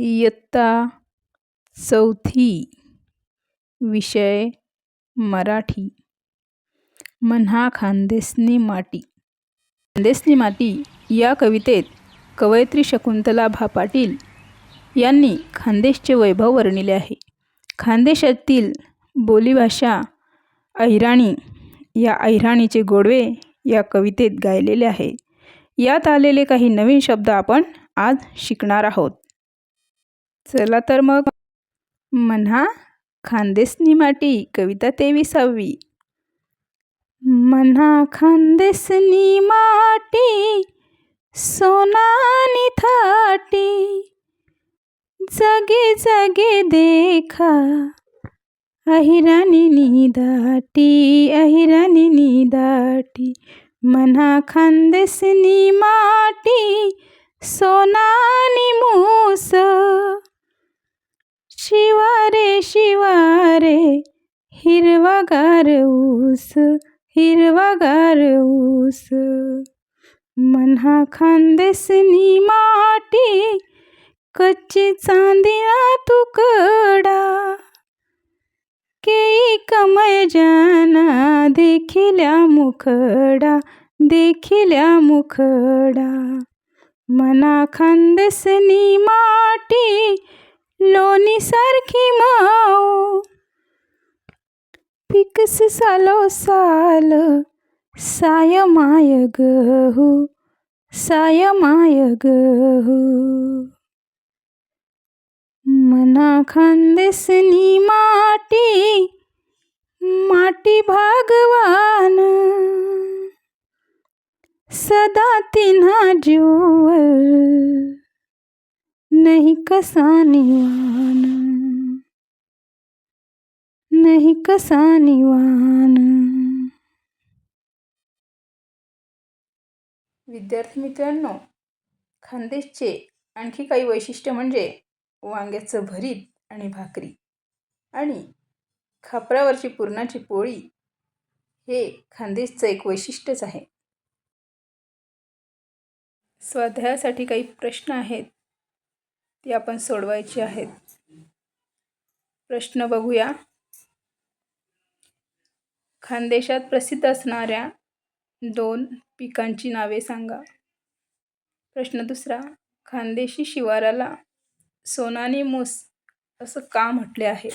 इयत्ता चौथी विषय मराठी. मन्हा खानदेसनी माटी. खानदेसनी माटी या कवितेत कवयित्री शकुंतला भा पाटील यांनी खानदेशचे वैभव वर्णिले आहे. खानदेशातील बोलीभाषा अहिराणी या अहिराणीचे गोडवे या कवितेत गायलेले आहे. यात आलेले काही नवीन शब्द आपण आज शिकणार आहोत. चला तर मग. मन्हा खानदेसनी माटी कविता तेविसावी. मन्हा खानदेसनी माटी सोनानी थाटी. जगे जगे देखा अहिराणी दाटी अहिराणी दाटी. मन्हा खानदेसनी माटी सोनानी मूस शिवारे शिवारे हिरवागार ऊस हिरवागार ऊस. मन्हा खानदेसनी माटी कच्ची चांदिया तुकडा. केई कमय जाना देखिल्या मुखडा देखिल्या मुखडा. मना खानदेसनी माटी लोणी सारखी माऊ. पिकस सालो साल साय माय गहू साय माय गहू. मना खानदेसनी माटी माटी भागवान. सदा तिन्हा जीवल नाही कसा निवान नाही कसा निवान विद्यार्थी मित्रांनो खानदेशचे आणखी काही वैशिष्ट्य म्हणजे वांग्याचं भरीत आणि भाकरी आणि खापरावरची पुरणाची पोळी हे खानदेशचं एक वैशिष्ट्यच आहे. स्वाध्यायासाठी काही प्रश्न आहेत. ती आपण सोडवायची आहेत. प्रश्न बघूया. खानदेशात प्रसिद्ध असणाऱ्या दोन पिकांची नावे सांगा. प्रश्न दुसरा खानदेशी शिवाराला सोनानी मूस असं का म्हटले आहे?